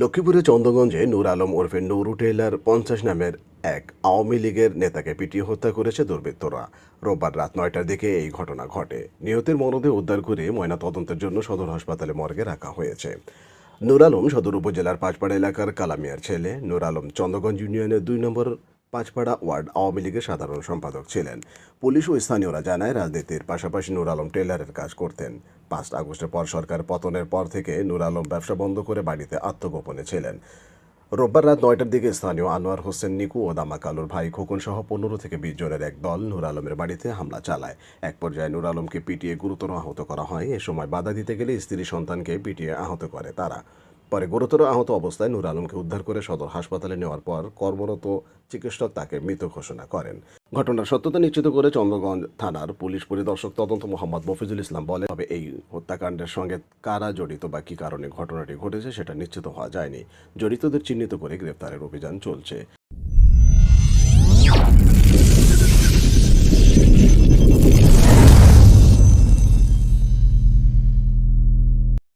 লক্ষ্মীপুরে চন্দ্রগঞ্জে নূর আলম ওরফে নুরু টেইলার পঞ্চাশ নামের এক আওয়ামী লীগের নেতাকে পিটিয়ে হত্যা করেছে দুর্বৃত্তরা। রোববার রাত নয়টার দিকে এই ঘটনা ঘটে। নিহতের মরদেহ উদ্ধার করে ময়না তদন্তের জন্য সদর হাসপাতালে মর্গে রাখা হয়েছে। নূর আলম সদর উপজেলার পাঁচপাড়া এলাকার কালামিয়ার ছেলে। নূর আলম চন্দ্রগঞ্জ ইউনিয়নের দুই নম্বর পাঁচপাড়া ওয়ার্ড আওয়ামী লীগের সাধারণ সম্পাদক ছিলেন। পুলিশ ও স্থানীয়রা জানায়, রাজনীতির পাশাপাশি নূর আলম টেলারের কাজ করতেন। পাঁচ আগস্টের পর সরকার পতনের পর থেকে নূর আলম ব্যবসা বন্ধ করে বাড়িতে আত্মগোপনে ছিলেন। রোববার রাত নয়টার দিকে স্থানীয় আনোয়ার হোসেন নিকু ও দামাকালুর ভাই খোকন সহ পনেরো থেকে বিশ জনের এক দল নূর আলমের বাড়িতে হামলা চালায়। এক পর্যায়ে নূর আলমকে পিটিয়ে গুরুতর আহত করা হয়। এ সময় বাধা দিতে গেলে স্ত্রী সন্তানকে পিটিয়ে আহত করে তারা। পরে গুরুতর আহত অবস্থায় নূর আলমকে উদ্ধার করে সদর হাসপাতালে নেওয়ার পর কর্মরত চিকিৎসক তাকে মৃত ঘোষণা করেন। ঘটনার সত্যতা নিশ্চিত করে চন্দ্রগঞ্জ থানার পুলিশ পরিদর্শক তদন্ত মোহাম্মদ মফিজুল ইসলাম বলে তবে এই হত্যাকাণ্ডের সঙ্গে কারা জড়িত বা কী কারণে ঘটনাটি ঘটেছে সেটা নিশ্চিত হওয়া যায়নি। জড়িতদের চিহ্নিত করে গ্রেপ্তারের অভিযান চলছে।